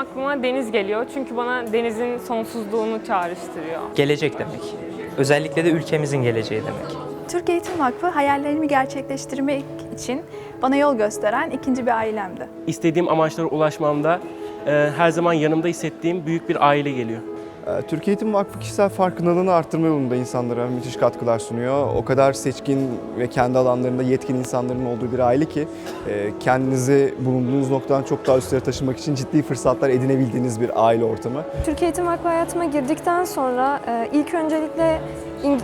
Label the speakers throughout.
Speaker 1: aklıma deniz geliyor. Çünkü bana denizin sonsuzluğunu çağrıştırıyor.
Speaker 2: Gelecek demek. Özellikle de ülkemizin geleceği demek.
Speaker 3: Türk Eğitim Vakfı hayallerimi gerçekleştirmek için bana yol gösteren ikinci bir ailemdi.
Speaker 4: istediğim amaçlara ulaşmamda e, her zaman yanımda hissettiğim büyük bir aile geliyor.
Speaker 5: Ee, Türk Eğitim Vakfı kişisel farkındalığını arttırma yolunda insanlara müthiş katkılar sunuyor. O kadar seçkin ve kendi alanlarında yetkin insanların olduğu bir aile ki e, kendinizi bulunduğunuz noktadan çok daha üstlere taşımak için ciddi fırsatlar edinebildiğiniz bir aile ortamı.
Speaker 6: Türk Eğitim Vakfı hayatıma girdikten sonra e, ilk öncelikle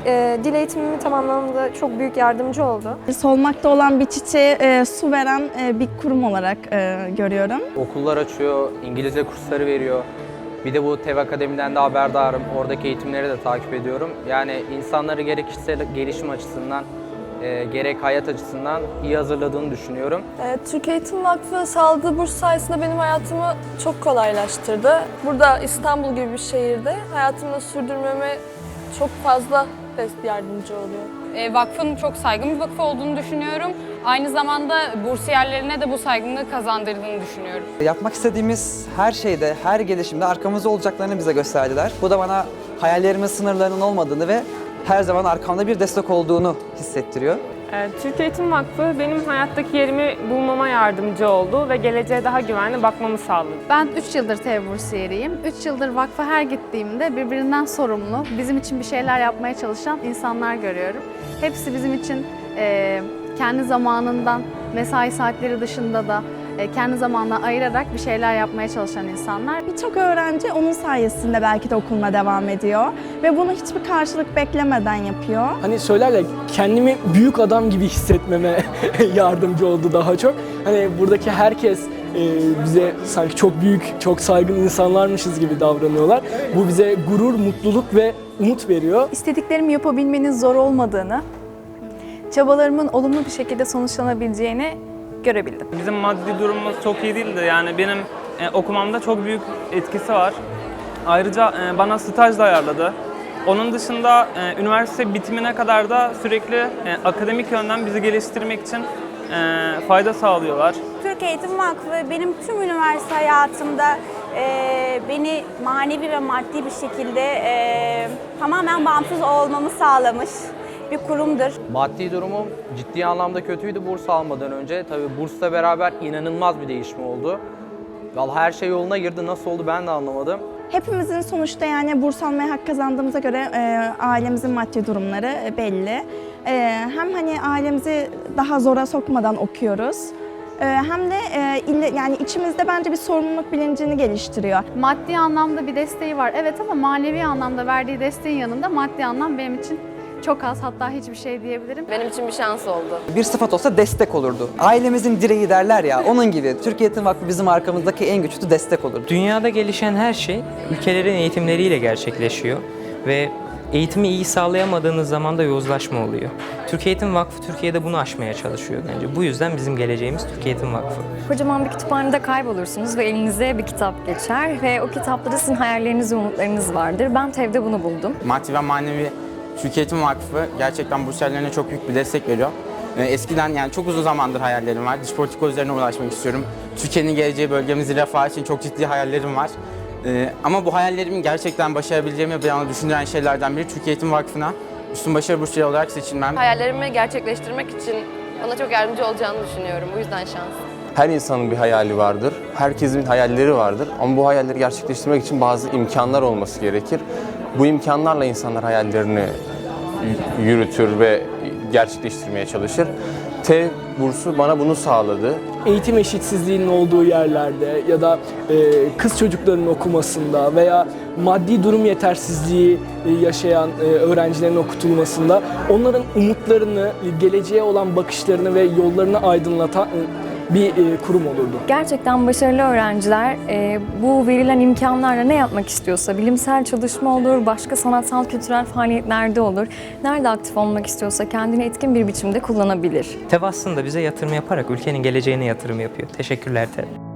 Speaker 6: e, dil eğitimimi tamamlamamda çok büyük yardımcı oldu.
Speaker 7: Solmakta olan bir çiçeğe e, su veren e, bir kurum olarak e, görüyorum.
Speaker 8: Okullar açıyor, İngilizce kursları veriyor. Bir de bu TEV Akademi'den de haberdarım. Oradaki eğitimleri de takip ediyorum. Yani insanları gerek kişisel gelişim açısından, e, gerek hayat açısından iyi hazırladığını düşünüyorum.
Speaker 9: Ee, Türk Eğitim Vakfı sağladığı burs sayesinde benim hayatımı çok kolaylaştırdı. Burada İstanbul gibi bir şehirde hayatımı sürdürmeme çok fazla yardımcı oluyor.
Speaker 10: E, vakfın çok saygın bir vakıf olduğunu düşünüyorum. Aynı zamanda bursiyerlerine de bu saygınlığı kazandırdığını düşünüyorum.
Speaker 11: Yapmak istediğimiz her şeyde, her gelişimde arkamızda olacaklarını bize gösterdiler. Bu da bana hayallerimin sınırlarının olmadığını ve her zaman arkamda bir destek olduğunu hissettiriyor.
Speaker 1: Ee, Türk Eğitim Vakfı benim hayattaki yerimi bulmama yardımcı oldu ve geleceğe daha güvenli bakmamı sağladı.
Speaker 3: Ben 3 yıldır TEV bursiyeriyim. 3 yıldır vakfa her gittiğimde birbirinden sorumlu, bizim için bir şeyler yapmaya çalışan insanlar görüyorum. Hepsi bizim için e, kendi zamanından, mesai saatleri dışında da kendi zamanla ayırarak bir şeyler yapmaya çalışan insanlar.
Speaker 7: Birçok öğrenci onun sayesinde belki de okuluna devam ediyor ve bunu hiçbir karşılık beklemeden yapıyor.
Speaker 12: Hani söylerler kendimi büyük adam gibi hissetmeme yardımcı oldu daha çok. Hani buradaki herkes e, bize sanki çok büyük, çok saygın insanlarmışız gibi davranıyorlar. Bu bize gurur, mutluluk ve umut veriyor.
Speaker 3: İstediklerimi yapabilmenin zor olmadığını, çabalarımın olumlu bir şekilde sonuçlanabileceğini görebildim.
Speaker 1: Bizim maddi durumumuz çok iyi değildi. Yani benim e, okumamda çok büyük etkisi var. Ayrıca e, bana staj da ayarladı. Onun dışında e, üniversite bitimine kadar da sürekli e, akademik yönden bizi geliştirmek için e, fayda sağlıyorlar.
Speaker 7: Türk Eğitim Vakfı benim tüm üniversite hayatımda e, beni manevi ve maddi bir şekilde e, tamamen bağımsız olmamı sağlamış bir kurumdur.
Speaker 8: Maddi durumum ciddi anlamda kötüydü burs almadan önce. Tabii bursla beraber inanılmaz bir değişim oldu. Vallahi her şey yoluna girdi. Nasıl oldu ben de anlamadım.
Speaker 7: Hepimizin sonuçta yani burs almaya hak kazandığımıza göre e, ailemizin maddi durumları e, belli. E, hem hani ailemizi daha zora sokmadan okuyoruz. E, hem de e, ille- yani içimizde bence bir sorumluluk bilincini geliştiriyor.
Speaker 3: Maddi anlamda bir desteği var evet ama manevi anlamda verdiği desteğin yanında maddi anlam benim için çok az hatta hiçbir şey diyebilirim.
Speaker 9: Benim için bir şans oldu.
Speaker 11: Bir sıfat olsa destek olurdu. Ailemizin direği derler ya, onun gibi. Türk Eğitim Vakfı bizim arkamızdaki en güçlü destek olurdu.
Speaker 2: Dünyada gelişen her şey ülkelerin eğitimleriyle gerçekleşiyor ve eğitimi iyi sağlayamadığınız zaman da yozlaşma oluyor. Türk Eğitim Vakfı Türkiye'de bunu aşmaya çalışıyor bence. Bu yüzden bizim geleceğimiz Türk Eğitim Vakfı.
Speaker 6: Kocaman bir kütüphanede kaybolursunuz ve elinize bir kitap geçer ve o kitapta da sizin hayalleriniz ve umutlarınız vardır. Ben TEV'de bunu buldum.
Speaker 8: Maddi ve manevi Türk Eğitim Vakfı gerçekten bursiyerlerine çok büyük bir destek veriyor. Ee, Eskiden yani çok uzun zamandır hayallerim var. Dış politika üzerine ulaşmak istiyorum. Türkiye'nin geleceği bölgemizin refahı için çok ciddi hayallerim var. Ee, ama bu hayallerimin gerçekten başarabileceğimi bana düşündüren şeylerden biri Türk Eğitim Vakfı'na üstün başarı bursiyeri olarak seçilmem.
Speaker 9: Hayallerimi gerçekleştirmek için bana çok yardımcı olacağını düşünüyorum. Bu yüzden şans.
Speaker 5: Her insanın bir hayali vardır. Herkesin hayalleri vardır. Ama bu hayalleri gerçekleştirmek için bazı imkanlar olması gerekir. Bu imkanlarla insanlar hayallerini yürütür ve gerçekleştirmeye çalışır. TEV bursu bana bunu sağladı.
Speaker 12: Eğitim eşitsizliğinin olduğu yerlerde ya da e, kız çocukların okumasında veya maddi durum yetersizliği e, yaşayan e, öğrencilerin okutulmasında onların umutlarını, geleceğe olan bakışlarını ve yollarını aydınlatan bir e, kurum olurdu.
Speaker 6: Gerçekten başarılı öğrenciler e, bu verilen imkanlarla ne yapmak istiyorsa, bilimsel çalışma olur, başka sanatsal kültürel faaliyetlerde olur. Nerede aktif olmak istiyorsa kendini etkin bir biçimde kullanabilir.
Speaker 2: TEV aslında bize yatırım yaparak ülkenin geleceğine yatırım yapıyor. Teşekkürler TEV.